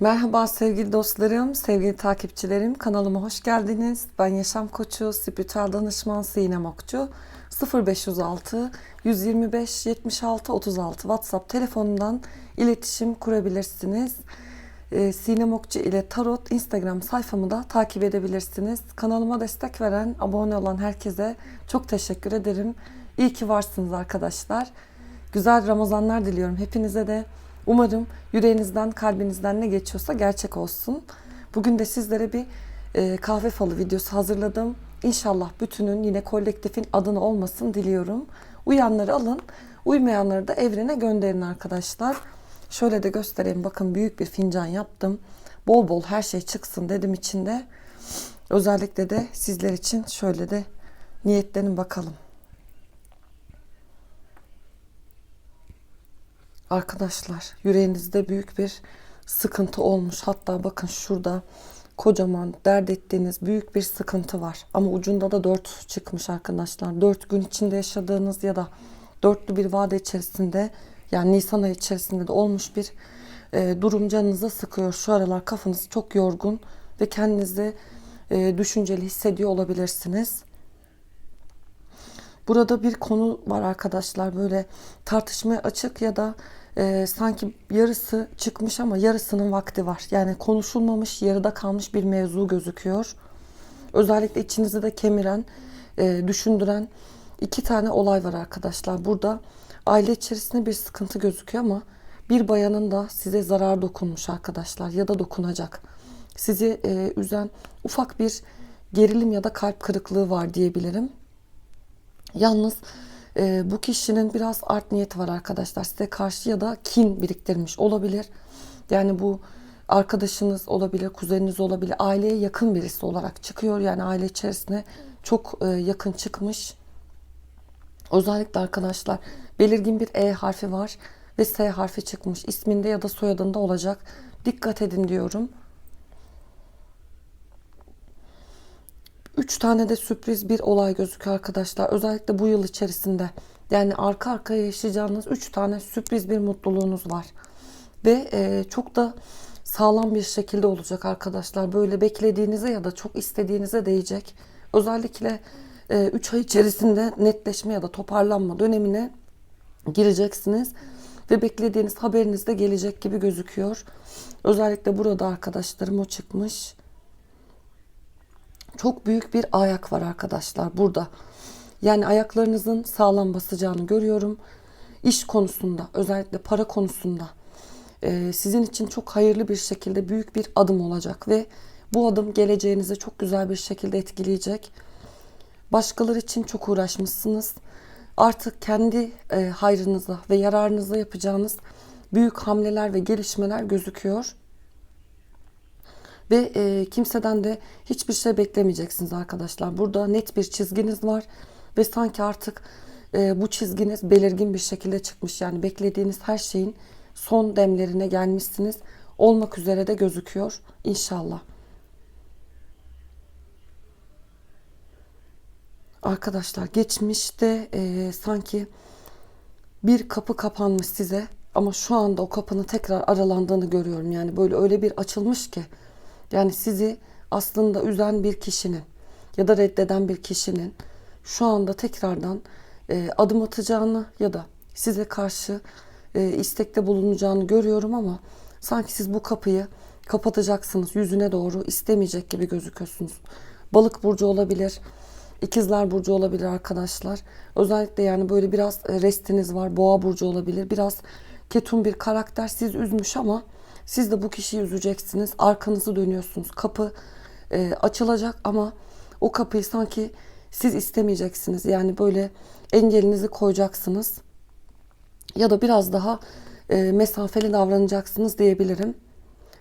Merhaba sevgili dostlarım, sevgili takipçilerim. Kanalıma hoş geldiniz. Ben yaşam koçu, spiritüel danışman Sinem Okçu. 0506 125 76 36 WhatsApp telefonundan iletişim kurabilirsiniz. Ee, Sinem Okçu ile Tarot Instagram sayfamı da takip edebilirsiniz. Kanalıma destek veren, abone olan herkese çok teşekkür ederim. İyi ki varsınız arkadaşlar. Güzel Ramazanlar diliyorum hepinize de. Umarım yüreğinizden, kalbinizden ne geçiyorsa gerçek olsun. Bugün de sizlere bir e, kahve falı videosu hazırladım. İnşallah bütünün yine kolektifin adını olmasın diliyorum. Uyanları alın, uymayanları da evrene gönderin arkadaşlar. Şöyle de göstereyim. Bakın büyük bir fincan yaptım. Bol bol her şey çıksın dedim içinde. Özellikle de sizler için şöyle de niyetlenin bakalım. Arkadaşlar yüreğinizde büyük bir sıkıntı olmuş. Hatta bakın şurada kocaman dert ettiğiniz büyük bir sıkıntı var. Ama ucunda da dört çıkmış arkadaşlar. Dört gün içinde yaşadığınız ya da dörtlü bir vade içerisinde yani Nisan ayı içerisinde de olmuş bir e, durum canınıza sıkıyor. Şu aralar kafanız çok yorgun ve kendinizi e, düşünceli hissediyor olabilirsiniz. Burada bir konu var arkadaşlar böyle tartışmaya açık ya da e, sanki yarısı çıkmış ama yarısının vakti var. Yani konuşulmamış yarıda kalmış bir mevzu gözüküyor. Özellikle içinizi de kemiren, e, düşündüren iki tane olay var arkadaşlar. Burada aile içerisinde bir sıkıntı gözüküyor ama bir bayanın da size zarar dokunmuş arkadaşlar ya da dokunacak. Sizi e, üzen ufak bir gerilim ya da kalp kırıklığı var diyebilirim. Yalnız e, bu kişinin biraz art niyeti var arkadaşlar. Size karşı ya da kin biriktirmiş olabilir. Yani bu arkadaşınız olabilir, kuzeniniz olabilir, aileye yakın birisi olarak çıkıyor. Yani aile içerisine çok e, yakın çıkmış. Özellikle arkadaşlar belirgin bir E harfi var ve S harfi çıkmış. İsminde ya da soyadında olacak. Dikkat edin diyorum. Üç tane de sürpriz bir olay gözüküyor arkadaşlar. Özellikle bu yıl içerisinde. Yani arka arkaya yaşayacağınız üç tane sürpriz bir mutluluğunuz var. Ve e, çok da sağlam bir şekilde olacak arkadaşlar. Böyle beklediğinize ya da çok istediğinize değecek. Özellikle 3 ay içerisinde netleşme ya da toparlanma dönemine gireceksiniz. Ve beklediğiniz haberiniz de gelecek gibi gözüküyor. Özellikle burada arkadaşlarım o çıkmış. Çok büyük bir ayak var arkadaşlar burada. Yani ayaklarınızın sağlam basacağını görüyorum. İş konusunda, özellikle para konusunda e, sizin için çok hayırlı bir şekilde büyük bir adım olacak ve bu adım geleceğinizi çok güzel bir şekilde etkileyecek. Başkaları için çok uğraşmışsınız. Artık kendi e, hayrınıza ve yararınıza yapacağınız büyük hamleler ve gelişmeler gözüküyor. Ve e, kimseden de hiçbir şey beklemeyeceksiniz arkadaşlar. Burada net bir çizginiz var ve sanki artık e, bu çizginiz belirgin bir şekilde çıkmış. Yani beklediğiniz her şeyin son demlerine gelmişsiniz. Olmak üzere de gözüküyor inşallah. Arkadaşlar geçmişte e, sanki bir kapı kapanmış size ama şu anda o kapının tekrar aralandığını görüyorum. Yani böyle öyle bir açılmış ki yani sizi aslında üzen bir kişinin ya da reddeden bir kişinin şu anda tekrardan e, adım atacağını ya da size karşı e, istekte bulunacağını görüyorum ama sanki siz bu kapıyı kapatacaksınız yüzüne doğru istemeyecek gibi gözüküyorsunuz. Balık burcu olabilir, ikizler burcu olabilir arkadaşlar. Özellikle yani böyle biraz e, restiniz var. Boğa burcu olabilir. Biraz ketum bir karakter siz üzmüş ama siz de bu kişiyi üzeceksiniz. Arkanızı dönüyorsunuz. Kapı e, açılacak ama o kapıyı sanki siz istemeyeceksiniz. Yani böyle engelinizi koyacaksınız. Ya da biraz daha e, mesafeli davranacaksınız diyebilirim.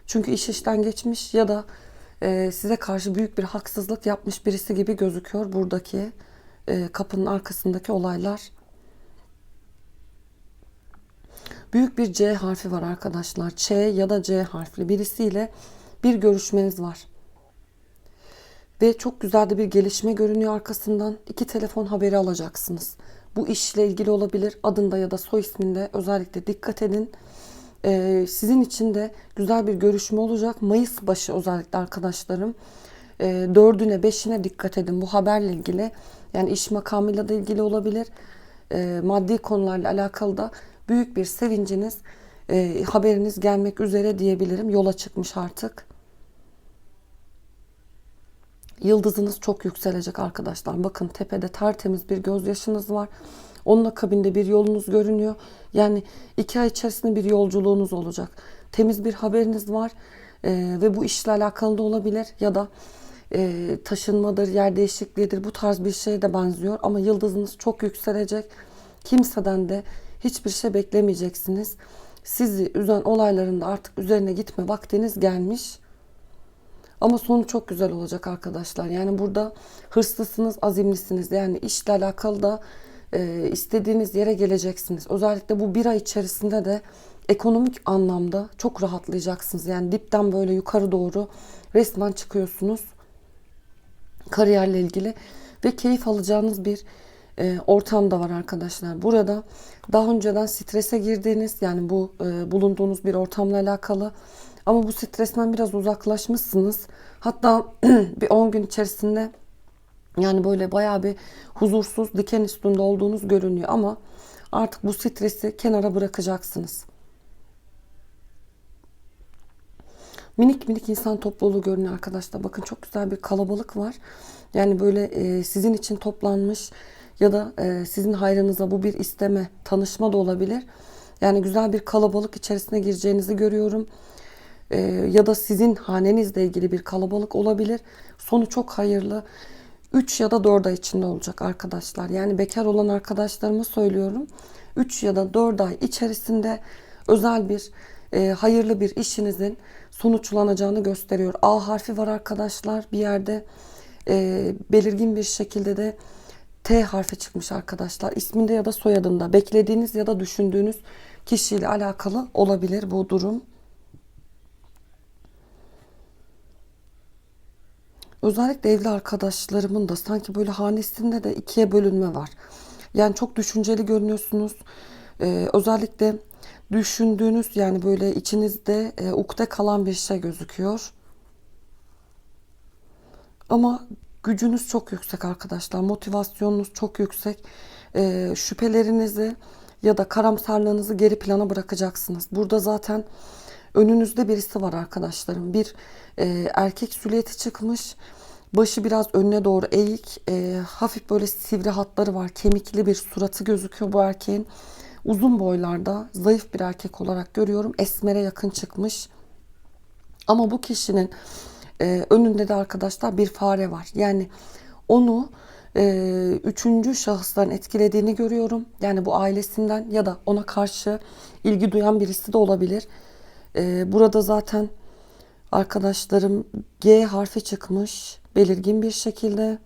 Çünkü iş işten geçmiş ya da e, size karşı büyük bir haksızlık yapmış birisi gibi gözüküyor buradaki e, kapının arkasındaki olaylar. Büyük bir C harfi var arkadaşlar. Ç ya da C harfli birisiyle bir görüşmeniz var. Ve çok güzel de bir gelişme görünüyor arkasından. iki telefon haberi alacaksınız. Bu işle ilgili olabilir. Adında ya da soy isminde özellikle dikkat edin. Ee, sizin için de güzel bir görüşme olacak. Mayıs başı özellikle arkadaşlarım. Ee, dördüne, beşine dikkat edin bu haberle ilgili. Yani iş makamıyla da ilgili olabilir. Ee, maddi konularla alakalı da büyük bir sevinciniz, e, haberiniz gelmek üzere diyebilirim. Yola çıkmış artık. Yıldızınız çok yükselecek arkadaşlar. Bakın tepede tertemiz bir gözyaşınız var. Onun akabinde bir yolunuz görünüyor. Yani iki ay içerisinde bir yolculuğunuz olacak. Temiz bir haberiniz var. Ee, ve bu işle alakalı da olabilir. Ya da e, taşınmadır, yer değişikliğidir. Bu tarz bir şeye de benziyor. Ama yıldızınız çok yükselecek. Kimseden de hiçbir şey beklemeyeceksiniz. Sizi üzen olayların da artık üzerine gitme vaktiniz gelmiş. Ama sonu çok güzel olacak arkadaşlar. Yani burada hırslısınız, azimlisiniz. Yani işle alakalı da e, istediğiniz yere geleceksiniz. Özellikle bu bir ay içerisinde de ekonomik anlamda çok rahatlayacaksınız. Yani dipten böyle yukarı doğru resmen çıkıyorsunuz. Kariyerle ilgili ve keyif alacağınız bir e, ortam da var arkadaşlar. Burada daha önceden strese girdiğiniz yani bu e, bulunduğunuz bir ortamla alakalı ama bu stresten biraz uzaklaşmışsınız. Hatta bir 10 gün içerisinde yani böyle bayağı bir huzursuz, diken üstünde olduğunuz görünüyor ama artık bu stresi kenara bırakacaksınız. Minik minik insan topluluğu görünüyor arkadaşlar. Bakın çok güzel bir kalabalık var. Yani böyle e, sizin için toplanmış ya da e, sizin hayrınıza bu bir isteme, tanışma da olabilir. Yani güzel bir kalabalık içerisine gireceğinizi görüyorum. E, ya da sizin hanenizle ilgili bir kalabalık olabilir. Sonu çok hayırlı. 3 ya da 4 ay içinde olacak arkadaşlar. Yani bekar olan arkadaşlarıma söylüyorum. 3 ya da 4 ay içerisinde özel bir e, hayırlı bir işinizin sonuçlanacağını gösteriyor. A harfi var arkadaşlar bir yerde e, belirgin bir şekilde de T harfi çıkmış arkadaşlar. İsminde ya da soyadında beklediğiniz ya da düşündüğünüz kişiyle alakalı olabilir bu durum. Özellikle evli arkadaşlarımın da sanki böyle hanesinde de ikiye bölünme var. Yani çok düşünceli görünüyorsunuz. Ee, özellikle düşündüğünüz yani böyle içinizde e, ukde kalan bir şey gözüküyor. Ama gücünüz çok yüksek arkadaşlar. Motivasyonunuz çok yüksek. Ee, şüphelerinizi ya da karamsarlığınızı geri plana bırakacaksınız. Burada zaten önünüzde birisi var arkadaşlarım. Bir e, erkek süliyeti çıkmış. Başı biraz önüne doğru eğik. E, hafif böyle sivri hatları var. Kemikli bir suratı gözüküyor bu erkeğin. Uzun boylarda zayıf bir erkek olarak görüyorum. Esmere yakın çıkmış. Ama bu kişinin e, önünde de arkadaşlar bir fare var. Yani onu e, üçüncü şahısların etkilediğini görüyorum. Yani bu ailesinden ya da ona karşı ilgi duyan birisi de olabilir. E, burada zaten arkadaşlarım G harfi çıkmış belirgin bir şekilde.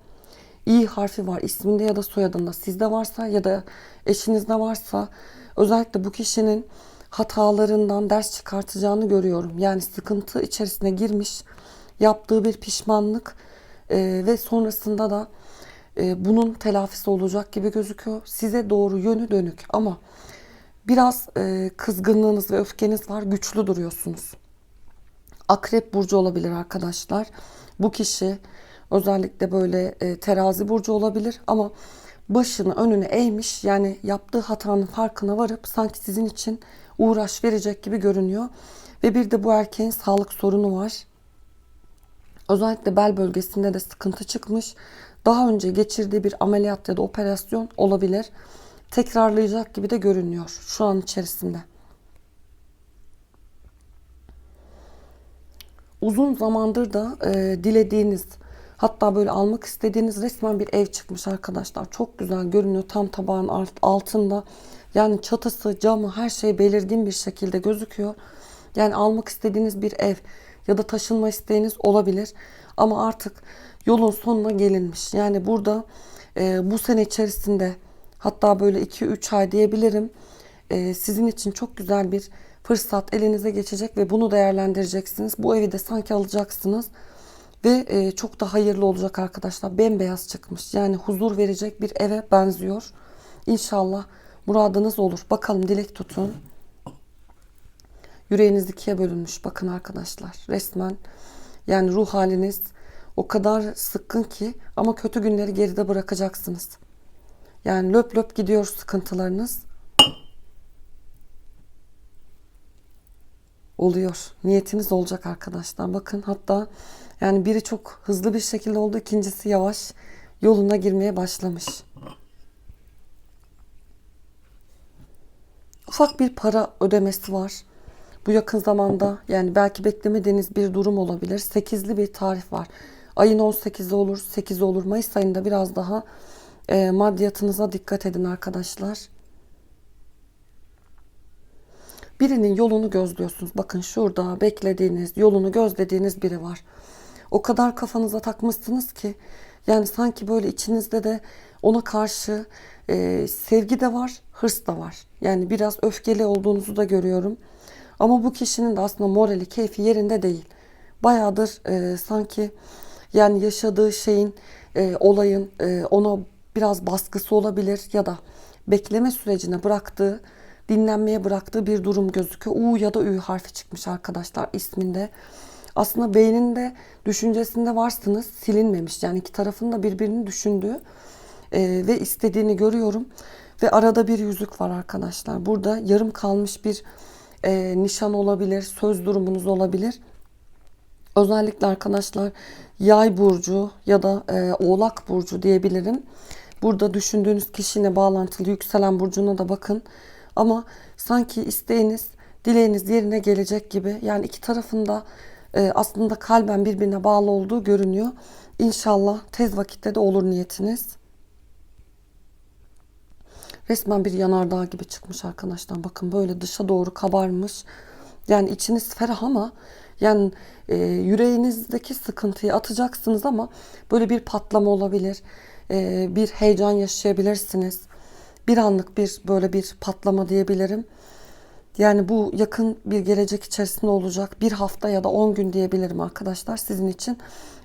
İ harfi var isminde ya da soyadında sizde varsa ya da eşinizde varsa özellikle bu kişinin hatalarından ders çıkartacağını görüyorum. Yani sıkıntı içerisine girmiş yaptığı bir pişmanlık e, ve sonrasında da e, bunun telafisi olacak gibi gözüküyor. Size doğru yönü dönük ama biraz e, kızgınlığınız ve öfkeniz var. Güçlü duruyorsunuz. Akrep burcu olabilir arkadaşlar. Bu kişi özellikle böyle e, terazi burcu olabilir ama başını önüne eğmiş yani yaptığı hatanın farkına varıp sanki sizin için uğraş verecek gibi görünüyor. Ve bir de bu erkeğin sağlık sorunu var. Özellikle bel bölgesinde de sıkıntı çıkmış. Daha önce geçirdiği bir ameliyat ya da operasyon olabilir. Tekrarlayacak gibi de görünüyor şu an içerisinde. Uzun zamandır da e, dilediğiniz hatta böyle almak istediğiniz resmen bir ev çıkmış arkadaşlar. Çok güzel görünüyor tam tabağın alt, altında. Yani çatısı, camı her şey belirgin bir şekilde gözüküyor. Yani almak istediğiniz bir ev ya da taşınma isteğiniz olabilir. Ama artık yolun sonuna gelinmiş. Yani burada e, bu sene içerisinde hatta böyle 2-3 ay diyebilirim. E, sizin için çok güzel bir fırsat elinize geçecek ve bunu değerlendireceksiniz. Bu evi de sanki alacaksınız ve e, çok da hayırlı olacak arkadaşlar. Bembeyaz çıkmış. Yani huzur verecek bir eve benziyor. İnşallah muradınız olur. Bakalım dilek tutun. Yüreğiniz ikiye bölünmüş. Bakın arkadaşlar resmen yani ruh haliniz o kadar sıkkın ki ama kötü günleri geride bırakacaksınız. Yani löp löp gidiyor sıkıntılarınız. Oluyor. Niyetiniz olacak arkadaşlar. Bakın hatta yani biri çok hızlı bir şekilde oldu. ikincisi yavaş yoluna girmeye başlamış. Ufak bir para ödemesi var. Bu yakın zamanda yani belki beklemediğiniz bir durum olabilir. 8'li bir tarih var. Ayın 18'i olur, 8'i olur. Mayıs ayında biraz daha e, maddiyatınıza dikkat edin arkadaşlar. Birinin yolunu gözlüyorsunuz. Bakın şurada beklediğiniz, yolunu gözlediğiniz biri var. O kadar kafanıza takmışsınız ki yani sanki böyle içinizde de ona karşı e, sevgi de var, hırs da var. Yani biraz öfkeli olduğunuzu da görüyorum. Ama bu kişinin de aslında morali, keyfi yerinde değil. Bayağıdır e, sanki yani yaşadığı şeyin, e, olayın e, ona biraz baskısı olabilir ya da bekleme sürecine bıraktığı, dinlenmeye bıraktığı bir durum gözüküyor. U ya da Ü harfi çıkmış arkadaşlar isminde. Aslında beyninde, düşüncesinde varsınız, silinmemiş. Yani iki tarafın da birbirini düşündüğü e, ve istediğini görüyorum. Ve arada bir yüzük var arkadaşlar. Burada yarım kalmış bir e, nişan olabilir, söz durumunuz olabilir. Özellikle arkadaşlar yay burcu ya da e, oğlak burcu diyebilirim. Burada düşündüğünüz kişiyle bağlantılı yükselen burcuna da bakın. Ama sanki isteğiniz, dileğiniz yerine gelecek gibi. Yani iki tarafında e, aslında kalben birbirine bağlı olduğu görünüyor. İnşallah tez vakitte de olur niyetiniz. Resmen bir yanardağ gibi çıkmış arkadaşlar. Bakın böyle dışa doğru kabarmış. Yani içiniz ferah ama yani e, yüreğinizdeki sıkıntıyı atacaksınız ama böyle bir patlama olabilir. E, bir heyecan yaşayabilirsiniz. Bir anlık bir böyle bir patlama diyebilirim. Yani bu yakın bir gelecek içerisinde olacak. Bir hafta ya da 10 gün diyebilirim arkadaşlar sizin için.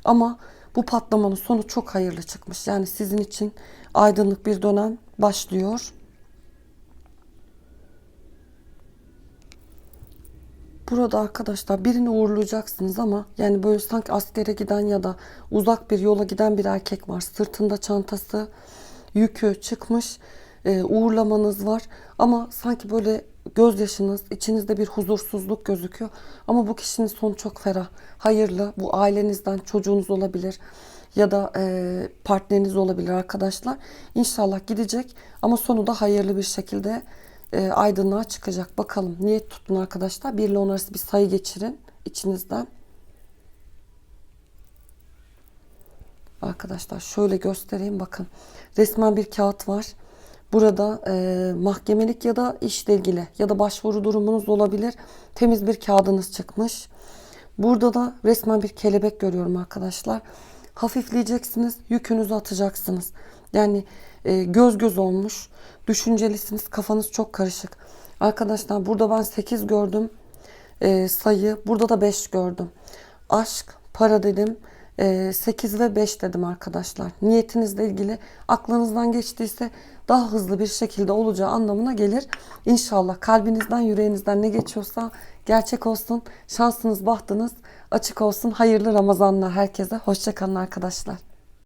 Ama bu patlamanın sonu çok hayırlı çıkmış. Yani sizin için aydınlık bir dönem başlıyor. Burada arkadaşlar birini uğurlayacaksınız ama yani böyle sanki askere giden ya da uzak bir yola giden bir erkek var. Sırtında çantası, yükü çıkmış. E, uğurlamanız var ama sanki böyle gözyaşınız, içinizde bir huzursuzluk gözüküyor. Ama bu kişinin sonu çok ferah, hayırlı. Bu ailenizden çocuğunuz olabilir ya da e, partneriniz olabilir arkadaşlar. İnşallah gidecek ama sonu da hayırlı bir şekilde e, aydınlığa çıkacak. Bakalım niyet tutun arkadaşlar. 1 ile 10 arası bir sayı geçirin içinizden. Arkadaşlar şöyle göstereyim bakın. Resmen bir kağıt var. Burada e, mahkemelik ya da işle ilgili ya da başvuru durumunuz olabilir. Temiz bir kağıdınız çıkmış. Burada da resmen bir kelebek görüyorum arkadaşlar. Hafifleyeceksiniz, yükünüzü atacaksınız. Yani e, göz göz olmuş, düşüncelisiniz, kafanız çok karışık. Arkadaşlar burada ben 8 gördüm e, sayı, burada da 5 gördüm. Aşk, para dedim. 8 ve 5 dedim arkadaşlar. Niyetinizle ilgili aklınızdan geçtiyse daha hızlı bir şekilde olacağı anlamına gelir. İnşallah kalbinizden, yüreğinizden ne geçiyorsa gerçek olsun. Şansınız, bahtınız açık olsun. Hayırlı Ramazanlar herkese. Hoşçakalın arkadaşlar.